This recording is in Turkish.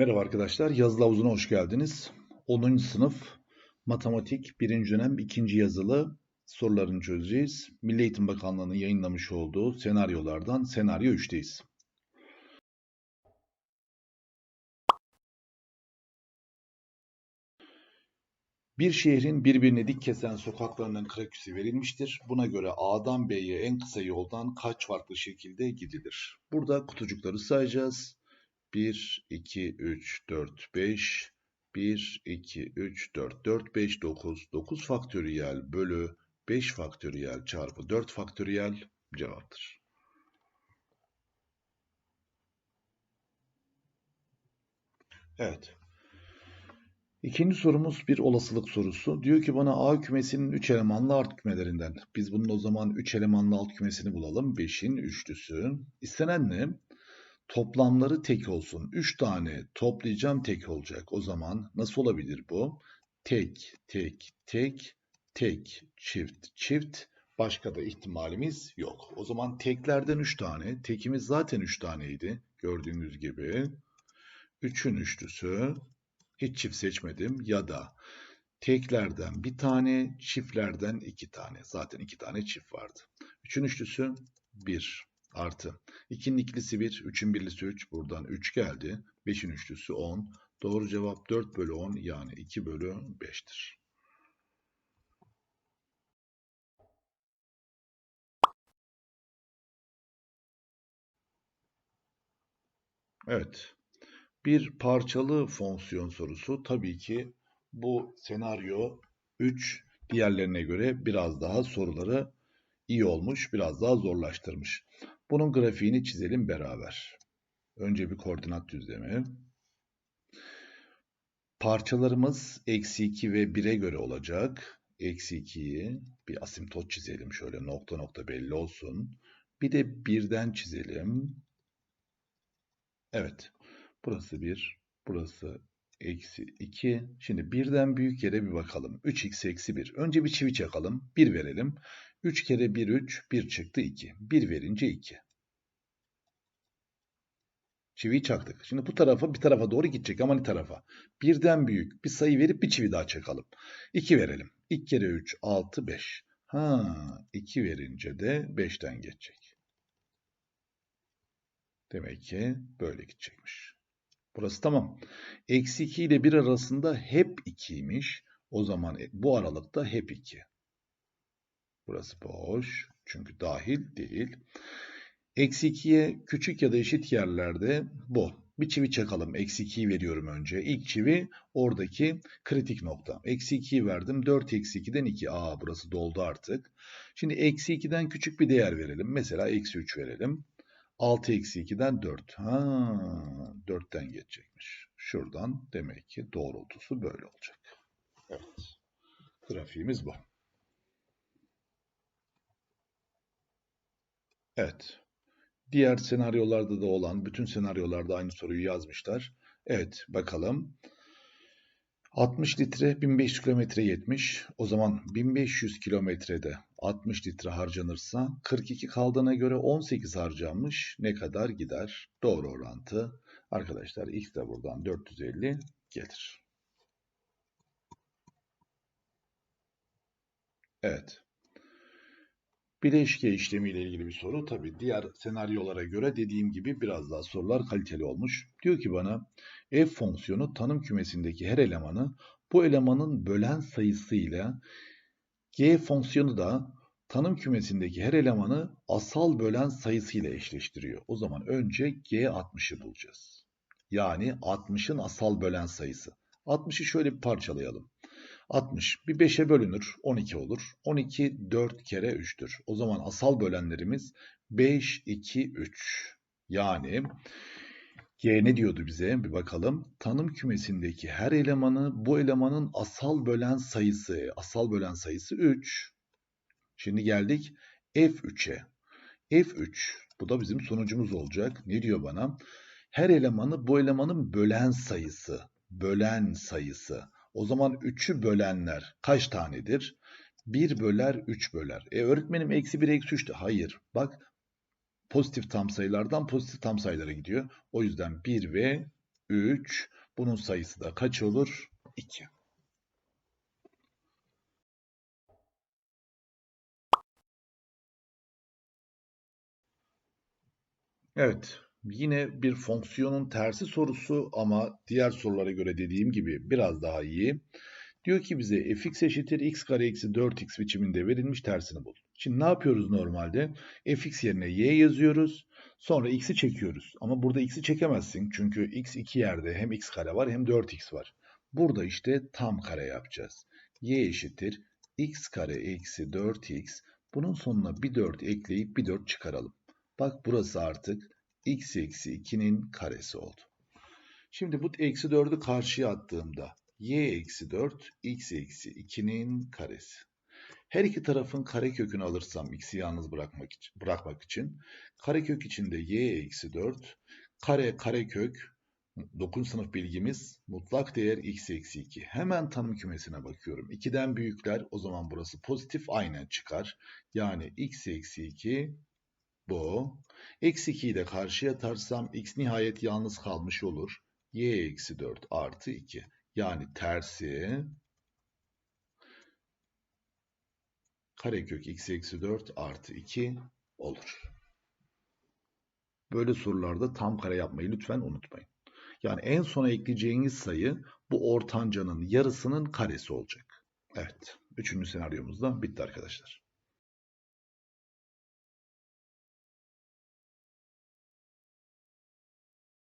Merhaba arkadaşlar, yazılı havuzuna hoş geldiniz. 10. sınıf matematik 1. dönem 2. yazılı sorularını çözeceğiz. Milli Eğitim Bakanlığı'nın yayınlamış olduğu senaryolardan senaryo 3'teyiz. Bir şehrin birbirine dik kesen sokaklarının kraküsü verilmiştir. Buna göre A'dan B'ye en kısa yoldan kaç farklı şekilde gidilir? Burada kutucukları sayacağız. 1, 2, 3, 4, 5, 1, 2, 3, 4, 4, 5, 9, 9 faktöriyel bölü 5 faktöriyel çarpı 4 faktöriyel cevaptır. Evet. İkinci sorumuz bir olasılık sorusu. Diyor ki bana A kümesinin 3 elemanlı alt kümelerinden. Biz bunun o zaman 3 elemanlı alt kümesini bulalım. 5'in üçlüsü. İstenen ne? Toplamları tek olsun. 3 tane toplayacağım tek olacak. O zaman nasıl olabilir bu? Tek, tek, tek, tek, çift, çift. Başka da ihtimalimiz yok. O zaman teklerden 3 tane. Tekimiz zaten 3 taneydi. Gördüğünüz gibi. 3'ün üçlüsü. Hiç çift seçmedim. Ya da teklerden bir tane, çiftlerden iki tane. Zaten iki tane çift vardı. 3'ün üçlüsü 1 artı. 2'nin ikilisi 1, 3'ün birlisi 3. Buradan 3 geldi. 5'in üçlüsü 10. Doğru cevap 4 bölü 10 yani 2 bölü 5'tir. Evet. Bir parçalı fonksiyon sorusu. Tabii ki bu senaryo 3 diğerlerine göre biraz daha soruları iyi olmuş, biraz daha zorlaştırmış. Bunun grafiğini çizelim beraber. Önce bir koordinat düzlemi. Parçalarımız eksi 2 ve 1'e göre olacak. Eksi 2'yi bir asimtot çizelim şöyle nokta nokta belli olsun. Bir de 1'den çizelim. Evet. Burası 1, burası eksi 2. Şimdi birden büyük yere bir bakalım. 3x eksi 1. Önce bir çivi çakalım. 1 verelim. 3 kere 1 3. 1 çıktı 2. 1 verince 2. Çiviyi çaktık. Şimdi bu tarafa bir tarafa doğru gidecek ama ne tarafa? Birden büyük bir sayı verip bir çivi daha çakalım. 2 verelim. 2 kere 3 6 5. Ha 2 verince de 5'ten geçecek. Demek ki böyle gidecekmiş. Burası tamam. Eksi 2 ile 1 arasında hep 2'ymiş. O zaman bu aralıkta hep 2. Burası boş. Çünkü dahil değil. Eksi 2'ye küçük ya da eşit yerlerde bu. Bir çivi çakalım. Eksi 2'yi veriyorum önce. İlk çivi oradaki kritik nokta. Eksi 2'yi verdim. 4 eksi 2'den 2. Aa burası doldu artık. Şimdi eksi 2'den küçük bir değer verelim. Mesela eksi 3 verelim. 6 eksi 2'den 4. Ha, 4'ten geçecekmiş. Şuradan demek ki doğrultusu böyle olacak. Evet. Grafiğimiz bu. Evet. Diğer senaryolarda da olan, bütün senaryolarda aynı soruyu yazmışlar. Evet, bakalım. 60 litre 1500 kilometre yetmiş. O zaman 1500 kilometrede 60 litre harcanırsa 42 kaldığına göre 18 harcanmış. Ne kadar gider? Doğru orantı. Arkadaşlar x de buradan 450 gelir. Evet. Bileşke işlemi ile ilgili bir soru. Tabi diğer senaryolara göre dediğim gibi biraz daha sorular kaliteli olmuş. Diyor ki bana f fonksiyonu tanım kümesindeki her elemanı bu elemanın bölen sayısıyla g fonksiyonu da tanım kümesindeki her elemanı asal bölen sayısıyla eşleştiriyor. O zaman önce g60'ı bulacağız. Yani 60'ın asal bölen sayısı. 60'ı şöyle bir parçalayalım. 60 bir 5'e bölünür 12 olur. 12 4 kere 3'tür. O zaman asal bölenlerimiz 5, 2, 3. Yani G ne diyordu bize? Bir bakalım. Tanım kümesindeki her elemanı bu elemanın asal bölen sayısı. Asal bölen sayısı 3. Şimdi geldik F3'e. F3 bu da bizim sonucumuz olacak. Ne diyor bana? Her elemanı bu elemanın bölen sayısı. Bölen sayısı. O zaman 3'ü bölenler kaç tanedir? 1 böler 3 böler. E öğretmenim eksi 1 eksi 3'tü. Hayır. Bak pozitif tam sayılardan pozitif tam sayılara gidiyor. O yüzden 1 ve 3. Bunun sayısı da kaç olur? 2. Evet, yine bir fonksiyonun tersi sorusu ama diğer sorulara göre dediğim gibi biraz daha iyi. Diyor ki bize fx eşittir x kare eksi 4x biçiminde verilmiş tersini bul. Şimdi ne yapıyoruz normalde? fx yerine y yazıyoruz. Sonra x'i çekiyoruz. Ama burada x'i çekemezsin. Çünkü x iki yerde hem x kare var hem 4x var. Burada işte tam kare yapacağız. y eşittir x kare eksi 4x. Bunun sonuna bir 4 ekleyip bir 4 çıkaralım. Bak burası artık x eksi 2'nin karesi oldu. Şimdi bu eksi 4'ü karşıya attığımda y eksi 4 x eksi 2'nin karesi. Her iki tarafın karekökünü alırsam x'i yalnız bırakmak için, bırakmak için karekök içinde y eksi 4 kare karekök 9. sınıf bilgimiz mutlak değer x eksi 2. Hemen tanım kümesine bakıyorum. 2'den büyükler o zaman burası pozitif aynen çıkar. Yani x eksi 2 bu. Eksi 2'yi de karşıya atarsam x nihayet yalnız kalmış olur. y eksi 4 artı 2. Yani tersi karekök x eksi 4 artı 2 olur. Böyle sorularda tam kare yapmayı lütfen unutmayın. Yani en sona ekleyeceğiniz sayı bu ortancanın yarısının karesi olacak. Evet. Üçüncü senaryomuz da bitti arkadaşlar.